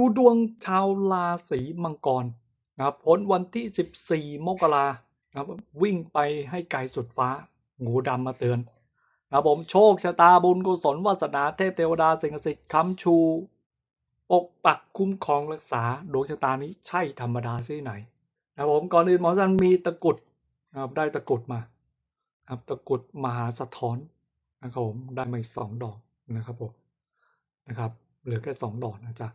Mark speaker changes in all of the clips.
Speaker 1: ดูดวงชาวราศีมังกรนะครับวันที่ 14 มกรานะครับวิ่งไปให้ไกลสุดฟ้า งูดำมาเตือนนะครับผมโชคชะตาบุญกุศลวาสนาเทพเทวดาสิ่งศักดิ์สิทธิ์ค้ำชู ปกปักคุ้มครองรักษาดวงชะตานี้ใช่ธรรมดาที่ไหนนะครับผมก่อนอื่นหมอสันมีตะกุดนะครับได้ตะกุดมาครับตะกุดมหาสะท้อนนะครับผมได้มาอีกสองดอกนะครับผมนะครับเหลือแค่สองดอกนะจ๊ะ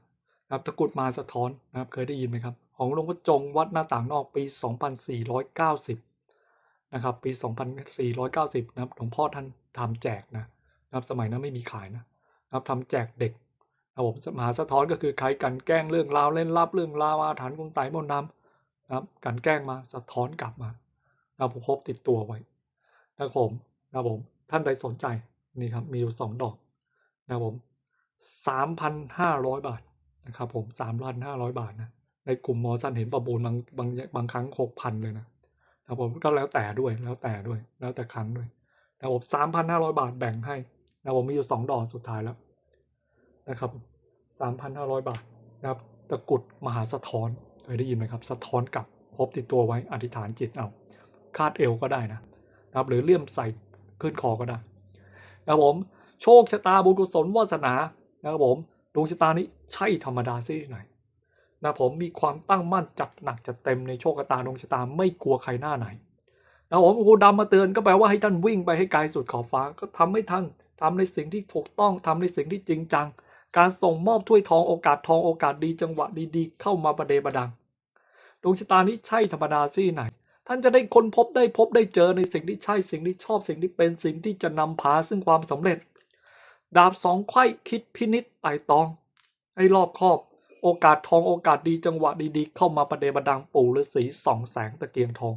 Speaker 1: ครับตะกรุดมาสะท้อนนะครับเคยได้ยินไหมครับ ของหลวงพ่อจงวัดหน้าต่างนอกปี 2490 นะครับปี 2490 นะครับหลวงพ่อท่านทำแจกนะนะครับสมัยนั้นไม่มีขายนะนะครับทำแจกเด็กนะครับผมมหาสะท้อนก็คือใครกันแกล้งเรื่องราวเล่นลับเรื่องราวอาถรรพ์คุณใสยมนต์ดำนะครับกันแกล้งมาสะท้อนกลับมานะครับผมพบติดตัวไว้นะครับผมนะครับผมท่านใดสนใจนี่ครับมีอยู่สองดอกนะครับผมสามพันห้าร้อยบาท นะครับผมสามพันห้าร้อยบาทนะ ในกลุ่มมอสันเห็นประมูลบางบางบางครั้งหกพันเลยนะนะครับผมก็แล้วแต่ด้วยแล้วแต่ด้วย แล้วแต่ครั้งด้วยนะครับผมสามพันห้าร้อยบาทแบ่งให้นะผมมีอยู่สองดอกสุดท้ายแล้วนะครับสามพันห้าร้อยบาทนะครับตะกุดมหาสะท้อนเคยได้ยินไหมครับ สะท้อนกลับพบติดตัวไว้อธิษฐานจิตเอาคาดเอวก็ได้นะนะครับหรือเลี่ยมใส่ขึ้นคอก็ได้นะครับผมโชคชะตาบุญกุศลวาสนานะครับผม ดวงชะตานี้ใช่ธรรมดาซิไหนนะผมมีความตั้งมั่นจัดหนักจัดเต็มในโชคชะตาดวงชะตาไม่กลัวใครหน้าไหนนะผมครูดำมาเตือนก็แปลว่าให้ท่านวิ่งไปให้ไกลสุดขอบฟ้าก็ทำให้ท่านทำในสิ่งที่ถูกต้องทำในสิ่งที่จริงจัง การส่งมอบถ้วยทองโอกาสทองโอกาสดีจังหวะดีๆ เข้ามาประเดประดังดวงชะตานี้ใช่ธรรมดาซี่ไหน ท่านจะได้ค้นพบได้พบได้เจอในสิ่งที่ใช่สิ่งที่ชอบสิ่งที่เป็นสิ่งที่จะนำพาซึ่งความสำเร็จ ดาบสองไขว้คิดพินิษไต่ตอง ให้รอบคอบโอกาสทองโอกาสดีจังหวะดีๆ เข้ามาประเดประดังปู่ฤาษีสองแสงตะเกียงทอง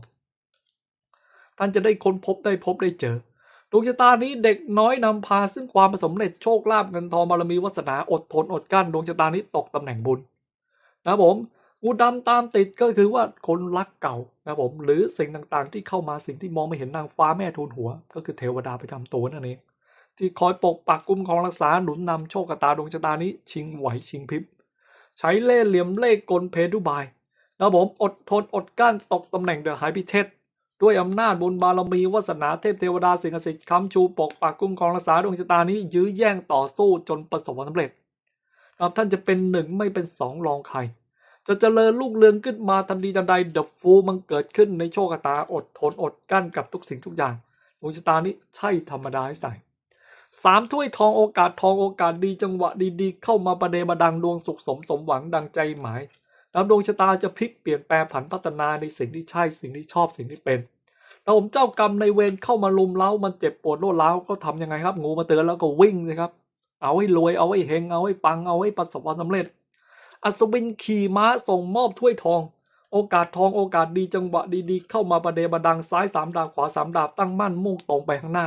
Speaker 1: ท่านจะได้ค้นพบได้พบได้เจอดวงชะตานี้เด็กน้อยนำพาซึ่งความสำเร็จโชคลาภเงินทองบารมีวาสนาอดทนอดกลั้นดวงชะตานี้ตกตำแหน่งบุญนะผมงูดำตามติดก็คือว่าคนรักเก่านะผมหรือสิ่งต่างๆ ที่เข้ามาสิ่งที่มองไม่เห็นนางฟ้าแม่ทูลหัว ก็คือเทวดาไประจำตัวนั่นเอง ที่คอยปกปักคุ้มครองรักษาหนุนนำโชคตาดวงชะตานี้ชิงไหวชิงพริบ ใช้เล่ห์เหลี่ยมเล่กลเพทุบายนะผมอดทนอดกั้นตกตำแหน่งเดอหายพิเชษด้วยอำนาจบุญบารมีวาสนาเทพเทวดาสิ่งศักดิ์สิทธิ์ค้ำชูปกปักคุ้มครองรักษาดวงชะตานี้ยื้อแย่งต่อสู้จนประสบความสำเร็จครับท่านจะเป็นหนึ่งไม่เป็นสองรองใคร จะเจริญลูกเรืองขึ้นมาทันทีทันใดเดอะฟูมันเกิดขึ้นในโชคตาอดทนอดกั้นกับทุกสิ่งทุกอย่างดวงชะตานี้ใช่ธรรมดาใส่ สามถ้วยทองโอกาสทองโอกาสดีจังหวะดีๆ เข้ามาประเดมาดังดวงสุขสมสมหวังดังใจหมายแล้วดวงชะตาจะพลิกเปลี่ยนแปลผันพัฒนาในสิ่งที่ใช่สิ่งที่ชอบสิ่งที่เป็นถ้าผมเจ้ากรรมในเวรเข้ามาลุมเล้ามันเจ็บปวดรวดร้าก็ทำยังไงครับ งูมาเตือนแล้วก็วิ่งเลยครับ เอาให้รวยเอาให้เฮงเอาให้ปังเอาให้ประสบความสำเร็จ อัศวินขี่ม้าส่งมอบถ้วยทอง โอกาสทองโอกาสดีจังหวะดีๆ เข้ามาประเดประดังซ้ายสามดาบขวาสามดาบตั้งมั่นมุ่งตรงไปข้างหน้า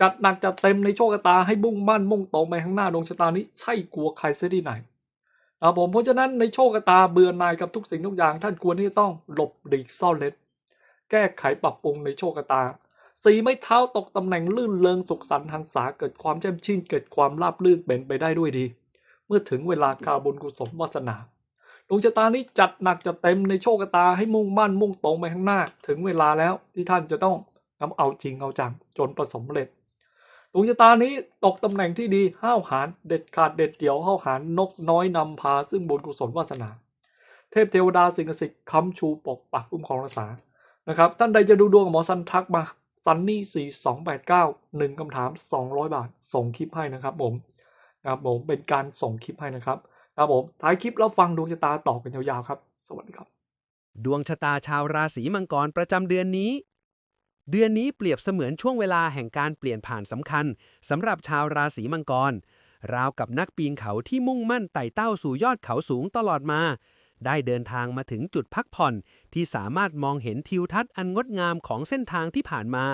Speaker 1: จัดหนักจัดเต็มในโชคชะตาให้มุ่งมั่นมุ่งตรงไปข้างหน้าดวงชะตานี้ใช่กลัวใครเสียที่ไหนครับผมเพราะฉะนั้นในโชคชะตาเบื่อหน่ายกับทุกสิ่งทุกอย่าง ท่านควรที่จะต้องหลบหลีกซ่อนเล็นแก้ไขปรับปรุงในโชคชะตา สีไม้เท้าตกตำแหน่งลื่นเริงสุขสันต์หันษาเกิดความแจ่มชื่นเกิดความราบรื่นเป็นไปได้ด้วยดี เมื่อถึงเวลาคาบุญกุศลวาสนาดวงชะตานี้จัดหนักจัดเต็มในโชคชะตาให้มุ่งมั่นมุ่งตรงไปข้างหน้า ถึงเวลาแล้วที่ท่านจะต้องนำเอาจริงเอาจังจนประสบผลสำเร็จ ดวงชะตานี้ตกตำแหน่งที่ดีห้าวหาญเด็ดขาดเด็ดเดี่ยวห้าวหาญนกน้อยนำพาซึ่งบุญกุศลวาสนา เทพเทวดาสิงศักดิ์สิทธิ์ค้ำชูปกปักคุ้มครองรักษานะครับท่านใดจะดูดวงกับหมอซันทักมาซันนี่สี่สองแปดเก้าหนึ่งคำถามสองร้อยบาท ส่งคลิปให้นะครับผมนะครับผมเป็นการส่งคลิปให้นะครับครับผมท้ายคลิปแล้วฟังดวงชะตาต่อกันยาวๆครับ สวัสดีครับ
Speaker 2: ดวงชะตาชาวราศีมังกรประจำเดือนนี้ เดือนนี้เปรียบเสมือนช่วงเวลาแห่งการเปลี่ยนผ่านสำคัญสำหรับชาวราศีมังกร ราวกับนักปีนเขาที่มุ่งมั่นไต่เต้าสู่ยอดเขาสูงตลอดมา ได้เดินทางมาถึงจุดพักผ่อน ที่สามารถมองเห็นทิวทัศน์อันงดงามของเส้นทางที่ผ่านมา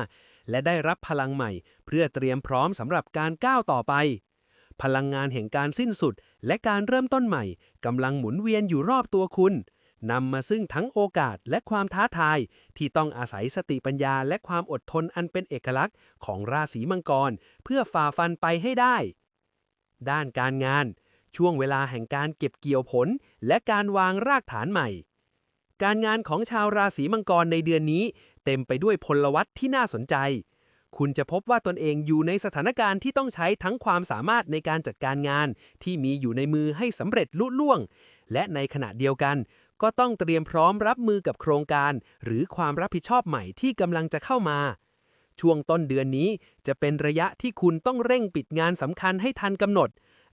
Speaker 2: และได้รับพลังใหม่ เพื่อเตรียมพร้อมสำหรับการก้าวต่อไป พลังงานแห่งการสิ้นสุด และการเริ่มต้นใหม่กำลังหมุนเวียนอยู่รอบตัวคุณ นำมาซึ่งทั้งโอกาสและความท้าทาย ที่ต้องอาศัยสติปัญญาและความอดทนอันเป็นเอกลักษณ์ของราศีมังกร เพื่อฝ่าฟันไปให้ได้ ด้านการงาน ช่วงเวลาแห่งการเก็บเกี่ยวผล และการวางรากฐานใหม่ การงานของชาวราศีมังกรในเดือนนี้ เต็มไปด้วยพลวัตที่น่าสนใจ คุณจะพบว่าตนเองอยู่ในสถานการณ์ที่ต้องใช้ทั้งความสามารถในการจัดการงาน ที่มีอยู่ในมือให้สำเร็จลุล่วง และในขณะเดียวกัน ก็ต้องเตรียมพร้อมรับมือกับโครงการ หรือความรับผิดชอบใหม่ที่กำลังจะเข้ามา ช่วงต้นเดือนนี้จะเป็นระยะที่คุณต้องเร่งปิดงานสำคัญให้ทันกำหนด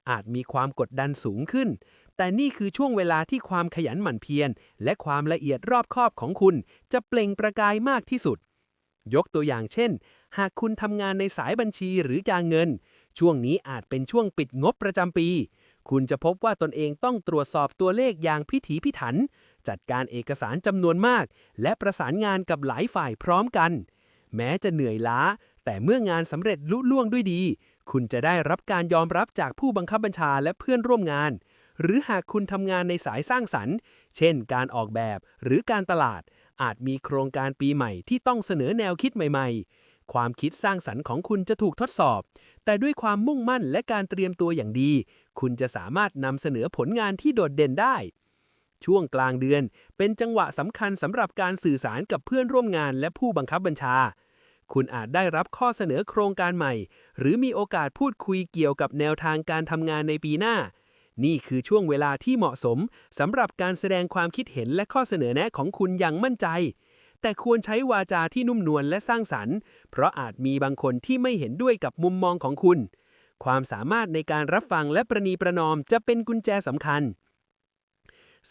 Speaker 2: อาจมีความกดดันสูงขึ้น แต่นี่คือช่วงเวลาที่ความขยันหมั่นเพียรและความละเอียดรอบคอบของคุณ จะเปล่งประกายมากที่สุด ยกตัวอย่างเช่น หากคุณทำงานในสายบัญชีหรือการเงิน ช่วงนี้อาจเป็นช่วงปิดงบประจำปี คุณจะพบว่าตนเองต้องตรวจสอบตัวเลขอย่างพิถีพิถัน จัดการเอกสารจำนวนมาก และประสานงานกับหลายฝ่ายพร้อมกัน แม้จะเหนื่อยล้า แต่เมื่องานสำเร็จลุล่วงด้วยดี คุณจะได้รับการยอมรับจากผู้บังคับบัญชาและเพื่อนร่วมงาน หรือหากคุณทำงานในสายสร้างสรรค์ เช่น การออกแบบหรือการตลาด อาจมีโครงการปีใหม่ที่ต้องเสนอแนวคิดใหม่ ๆความคิดสร้างสรรค์ของคุณจะถูกทดสอบ แต่ด้วยความมุ่งมั่นและการเตรียมตัวอย่างดี คุณจะสามารถนำเสนอผลงานที่โดดเด่นได้ ช่วงกลางเดือนเป็นจังหวะสำคัญสำหรับการสื่อสารกับเพื่อนร่วมงานและผู้บังคับบัญชา คุณอาจได้รับข้อเสนอโครงการใหม่ หรือมีโอกาสพูดคุยเกี่ยวกับแนวทางการทำงานในปีหน้า นี่คือช่วงเวลาที่เหมาะสมสำหรับการแสดงความคิดเห็นและข้อเสนอแนะของคุณอย่างมั่นใจแต่ควรใช้วาจาที่นุ่มนวลและสร้างสรรค์ เพราะอาจมีบางคนที่ไม่เห็นด้วยกับมุมมองของคุณ ความสามารถในการรับฟังและประนีประนอมจะเป็นกุญแจสำคัญ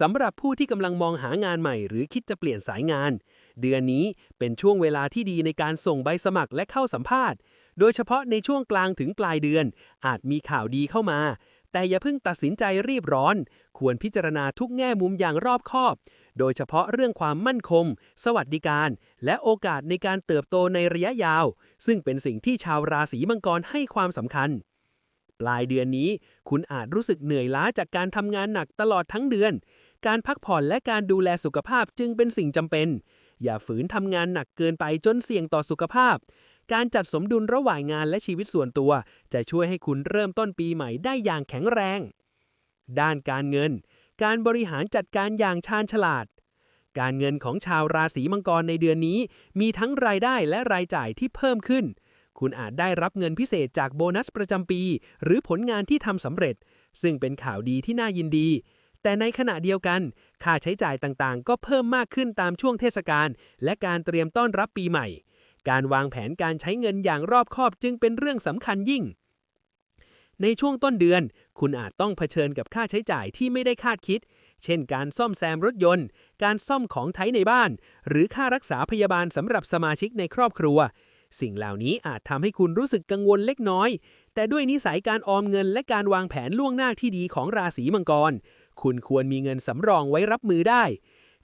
Speaker 2: สำหรับผู้ที่กำลังมองหางานใหม่ หรือคิดจะเปลี่ยนสายงาน เดือนนี้เป็นช่วงเวลาที่ดีในการส่งใบสมัครและเข้าสัมภาษณ์ โดยเฉพาะในช่วงกลางถึงปลายเดือน อาจมีข่าวดีเข้ามา แต่อย่าเพิ่งตัดสินใจรีบร้อน ควรพิจารณาทุกแง่มุมอย่างรอบคอบ โดยเฉพาะเรื่องความมั่นคง สวัสดิการ และโอกาสในการเติบโตในระยะยาว ซึ่งเป็นสิ่งที่ชาวราศีมังกรให้ความสำคัญ ปลายเดือนนี้ คุณอาจรู้สึกเหนื่อยล้าจากการทำงานหนักตลอดทั้งเดือน การพักผ่อนและการดูแลสุขภาพจึงเป็นสิ่งจำเป็น อย่าฝืนทำงานหนักเกินไปจนเสี่ยงต่อสุขภาพ การจัดสมดุลระหว่างงานและชีวิตส่วนตัว จะช่วยให้คุณเริ่มต้นปีใหม่ได้อย่างแข็งแรง ด้านการเงิน การบริหารจัดการอย่างชาญฉลาดการเงินของชาวราศีมังกรในเดือนนี้ มีทั้งรายได้และรายจ่ายที่เพิ่มขึ้น คุณอาจได้รับเงินพิเศษจากโบนัสประจำปี หรือผลงานที่ทำสำเร็จ ซึ่งเป็นข่าวดีที่น่ายินดี แต่ในขณะเดียวกัน ค่าใช้จ่ายต่างๆ ก็เพิ่มมากขึ้นตามช่วงเทศกาลและการเตรียมต้อนรับปีใหม่ การวางแผนการใช้เงินอย่างรอบคอบจึงเป็นเรื่องสำคัญยิ่ง ในช่วงต้นเดือน คุณอาจต้องเผชิญกับค่าใช้จ่ายที่ไม่ได้คาดคิด เช่น การซ่อมแซมรถยนต์ การซ่อมของใช้ในบ้าน หรือค่ารักษาพยาบาลสำหรับสมาชิกในครอบครัว สิ่งเหล่านี้อาจทำให้คุณรู้สึกกังวลเล็กน้อย แต่ด้วยนิสัยการออมเงินและการวางแผนล่วงหน้าที่ดีของราศีมังกร คุณควรมีเงินสำรองไว้รับมือได้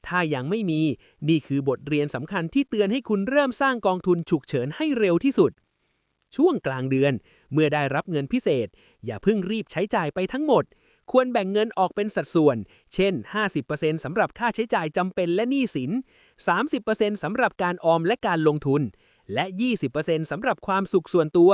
Speaker 2: ถ้ายังไม่มี นี่คือบทเรียนสำคัญที่เตือนให้คุณเริ่มสร้างกองทุนฉุกเฉินให้เร็วที่สุด ช่วงกลางเดือน เมื่อได้รับเงินพิเศษ อย่าเพิ่งรีบใช้จ่ายไปทั้งหมดควรแบ่งเงินออกเป็นสัดส่วน เช่น 50%สำหรับค่าใช้จ่ายจำเป็นและหนี้สิน 30%สำหรับการออมและการลงทุน และ 20%สำหรับความสุขส่วนตัว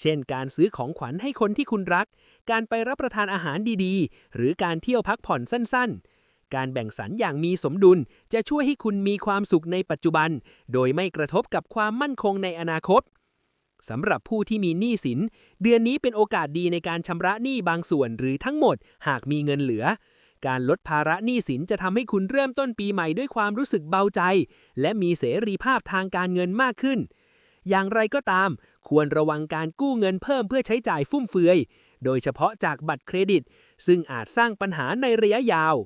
Speaker 2: เช่นการซื้อของขวัญให้คนที่คุณรัก การไปรับประทานอาหารดีๆ หรือการเที่ยวพักผ่อนสั้นๆ การแบ่งสรรอย่างมีสมดุลจะช่วยให้คุณมีความสุขในปัจจุบัน โดยไม่กระทบกับความมั่นคงในอนาคตสำหรับผู้ที่มีหนี้สิน เดือนนี้เป็นโอกาสดีในการชำระหนี้บางส่วนหรือทั้งหมด หากมีเงินเหลือ การลดภาระหนี้สินจะทำให้คุณเริ่มต้นปีใหม่ด้วยความรู้สึกเบาใจ และมีเสรีภาพทางการเงินมากขึ้น อย่างไรก็ตาม ควรระวังการกู้เงินเพิ่มเพื่อใช้จ่ายฟุ่มเฟือย โดยเฉพาะจากบัตรเครดิต ซึ่งอาจสร้างปัญหาในระยะยาว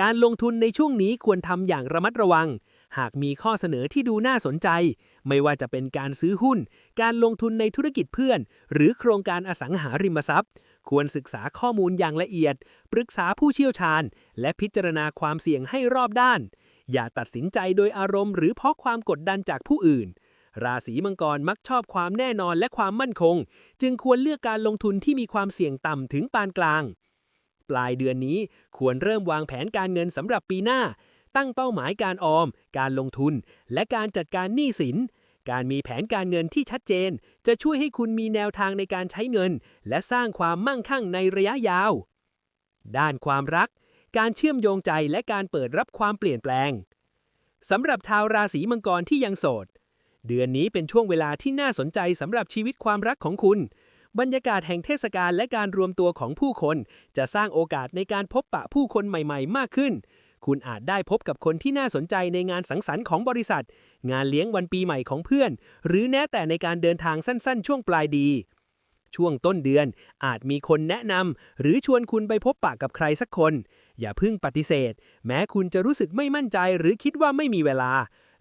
Speaker 2: การลงทุนในช่วงนี้ควรทำอย่างระมัดระวัง หากมีข้อเสนอที่ดูน่าสนใจ ไม่ว่าจะเป็นการซื้อหุ้น การลงทุนในธุรกิจเพื่อน หรือโครงการอสังหาริมทรัพย์ ควรศึกษาข้อมูลอย่างละเอียด ปรึกษาผู้เชี่ยวชาญ และพิจารณาความเสี่ยงให้รอบด้าน อย่าตัดสินใจโดยอารมณ์หรือเพราะความกดดันจากผู้อื่น ราศีมังกรมักชอบความแน่นอนและความมั่นคง จึงควรเลือกการลงทุนที่มีความเสี่ยงต่ำถึงปานกลาง ปลายเดือนนี้ควรเริ่มวางแผนการเงินสำหรับปีหน้า ตั้งเป้าหมายการออม การลงทุน และการจัดการหนี้สิน การมีแผนการเงินที่ชัดเจน จะช่วยให้คุณมีแนวทางในการใช้เงิน และสร้างความมั่งคั่งในระยะยาว ด้านความรัก การเชื่อมโยงใจและการเปิดรับความเปลี่ยนแปลงสำหรับชาวราศีมังกรที่ยังโสด เดือนนี้เป็นช่วงเวลาที่น่าสนใจสำหรับชีวิตความรักของคุณ บรรยากาศแห่งเทศกาลและการรวมตัวของผู้คน จะสร้างโอกาสในการพบปะผู้คนใหม่ ๆ มากขึ้น คุณอาจได้พบกับคนที่น่าสนใจในงานสังสรรค์ของบริษัท งานเลี้ยงวันปีใหม่ของเพื่อน หรือแม้แต่ในการเดินทางสั้นๆ ช่วงปลายดี ช่วงต้นเดือนอาจมีคนแนะนำหรือชวนคุณไปพบปะกับใครสักคน อย่าเพิ่งปฏิเสธ แม้คุณจะรู้สึกไม่มั่นใจหรือคิดว่าไม่มีเวลา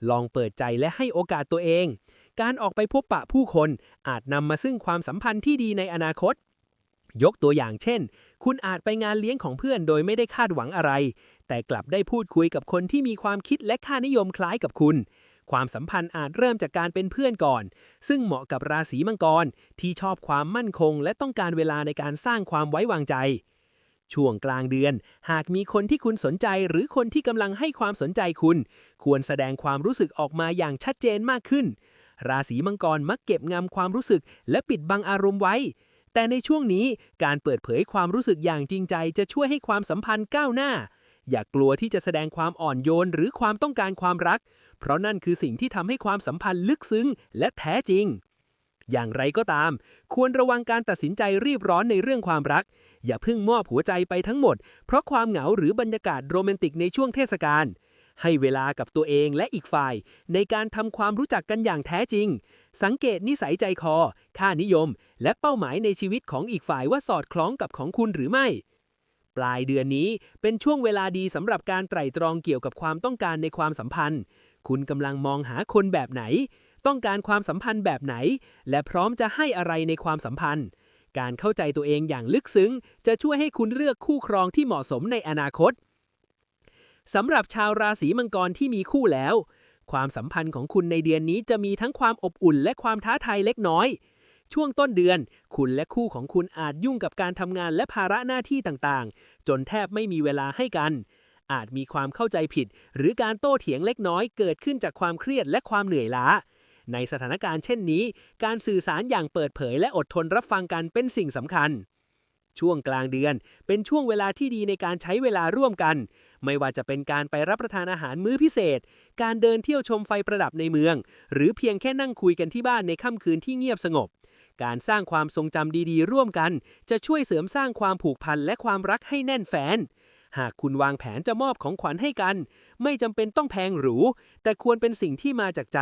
Speaker 2: ลองเปิดใจและให้โอกาสตัวเอง การออกไปพบปะผู้คนอาจนำมาซึ่งความสัมพันธ์ที่ดีในอนาคตยกตัวอย่างเช่น คุณอาจไปงานเลี้ยงของเพื่อนโดยไม่ได้คาดหวังอะไร แต่กลับได้พูดคุยกับคนที่มีความคิดและค่านิยมคล้ายกับคุณ ความสัมพันธ์อาจเริ่มจากการเป็นเพื่อนก่อน ซึ่งเหมาะกับราศีมังกรที่ชอบความมั่นคง และต้องการเวลาในการสร้างความไว้วางใจช่วงกลางเดือน หากมีคนที่คุณสนใจหรือคนที่กำลังให้ความสนใจคุณ ควรแสดงความรู้สึกออกมาอย่างชัดเจนมากขึ้น ราศีมังกรมักเก็บงำความรู้สึก และปิดบังอารมณ์ไว้ แต่ในช่วงนี้การเปิดเผยความรู้สึกอย่างจริงใจจะช่วยให้ความสัมพันธ์ก้าวหน้า อย่ากลัวที่จะแสดงความอ่อนโยนหรือความต้องการความรัก เพราะนั่นคือสิ่งที่ทำให้ความสัมพันธ์ลึกซึ้งและแท้จริง อย่างไรก็ตาม ควรระวังการตัดสินใจรีบร้อนในเรื่องความรัก อย่าเพิ่งมอบหัวใจไปทั้งหมด เพราะความเหงาหรือบรรยากาศโรแมนติกในช่วงเทศกาลให้เวลากับตัวเองและอีกฝ่าย ในการทำความรู้จักกันอย่างแท้จริง สังเกตนิสัยใจคอ ค่านิยม และเป้าหมายในชีวิตของอีกฝ่ายว่าสอดคล้องกับของคุณหรือไม่ ปลายเดือนนี้เป็นช่วงเวลาดีสำหรับการไตร่ตรองเกี่ยวกับความต้องการในความสัมพันธ์ คุณกำลังมองหาคนแบบไหน ต้องการความสัมพันธ์แบบไหน และพร้อมจะให้อะไรในความสัมพันธ์ การเข้าใจตัวเองอย่างลึกซึ้ง จะช่วยให้คุณเลือกคู่ครองที่เหมาะสมในอนาคตสำหรับชาวราศีมังกรที่มีคู่แล้ว ความสัมพันธ์ของคุณในเดือนนี้จะมีทั้งความอบอุ่นและความท้าทายเล็กน้อย ช่วงต้นเดือน คุณและคู่ของคุณอาจยุ่งกับการทำงานและภาระหน้าที่ต่างๆ จนแทบไม่มีเวลาให้กัน อาจมีความเข้าใจผิด หรือการโต้เถียงเล็กน้อยเกิดขึ้นจากความเครียดและความเหนื่อยล้า ในสถานการณ์เช่นนี้ การสื่อสารอย่างเปิดเผยและอดทนรับฟังกันเป็นสิ่งสำคัญช่วงกลางเดือน เป็นช่วงเวลาที่ดีในการใช้เวลาร่วมกัน ไม่ว่าจะเป็นการไปรับประทานอาหารมื้อพิเศษ การเดินเที่ยวชมไฟประดับในเมือง หรือเพียงแค่นั่งคุยกันที่บ้านในค่ำคืนที่เงียบสงบ การสร้างความทรงจำดีๆ ร่วมกัน จะช่วยเสริมสร้างความผูกพันและความรักให้แน่นแฟ้นหากคุณวางแผนจะมอบของขวัญให้กัน ไม่จำเป็นต้องแพงหรู แต่ควรเป็นสิ่งที่มาจากใจ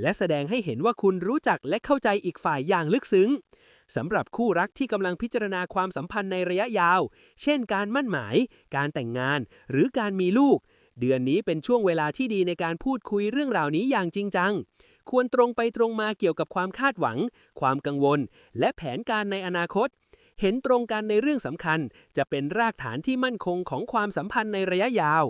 Speaker 2: และแสดงให้เห็นว่าคุณรู้จักและเข้าใจอีกฝ่ายอย่างลึกซึ้งสำหรับคู่รักที่กำลังพิจารณาความสัมพันธ์ในระยะยาว เช่น การมั่นหมาย การแต่งงาน หรือการมีลูก เดือนนี้เป็นช่วงเวลาที่ดีในการพูดคุยเรื่องราวนี้อย่างจริงจัง ควรตรงไปตรงมาเกี่ยวกับความคาดหวัง ความกังวล และแผนการในอนาคต เห็นตรงกันในเรื่องสำคัญ จะเป็นรากฐานที่มั่นคงของความสัมพันธ์ในระยะยาว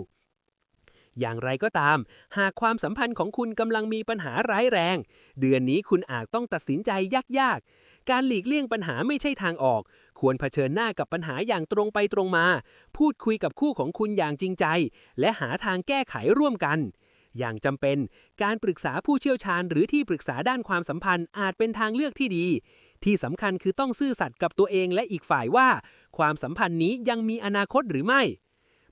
Speaker 2: อย่างไรก็ตาม หากความสัมพันธ์ของคุณกำลังมีปัญหาร้ายแรง เดือนนี้คุณอาจต้องตัดสินใจยากๆ การหลีกเลี่ยงปัญหาไม่ใช่ทางออก ควรเผชิญหน้ากับปัญหาอย่างตรงไปตรงมา พูดคุยกับคู่ของคุณอย่างจริงใจ และหาทางแก้ไขร่วมกัน อย่างจำเป็น การปรึกษาผู้เชี่ยวชาญ หรือที่ปรึกษาด้านความสัมพันธ์อาจเป็นทางเลือกที่ดี ที่สำคัญคือต้องซื่อสัตย์กับตัวเองและอีกฝ่ายว่า ความสัมพันธ์นี้ยังมีอนาคตหรือไม่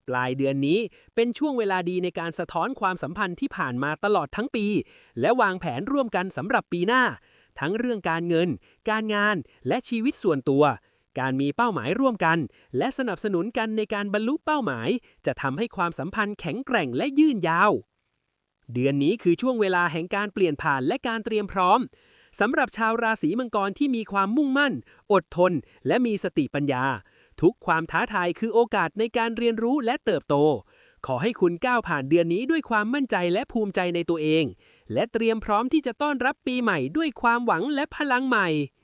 Speaker 2: ปลายเดือนนี้เป็นช่วงเวลาดีในการสะท้อนความสัมพันธ์ที่ผ่านมาตลอดทั้งปี และวางแผนร่วมกันสำหรับปีหน้า ทั้งเรื่องการเงิน การงานและชีวิตส่วนตัวการมีเป้าหมายร่วมกัน และสนับสนุนกันในการบรรลุเป้าหมาย จะทำให้ความสัมพันธ์แข็งแกร่งและยืนยาว เดือนนี้คือช่วงเวลาแห่งการเปลี่ยนผ่านและการเตรียมพร้อมสำหรับชาวราศีมังกรที่มีความมุ่งมั่น อดทน และมีสติปัญญา ทุกความท้าทายคือโอกาสในการเรียนรู้และเติบโต ขอให้คุณก้าวผ่านเดือนนี้ด้วยความมั่นใจและภูมิใจในตัวเอง และเตรียมพร้อมที่จะต้อนรับปีใหม่ด้วยความหวังและพลังใหม่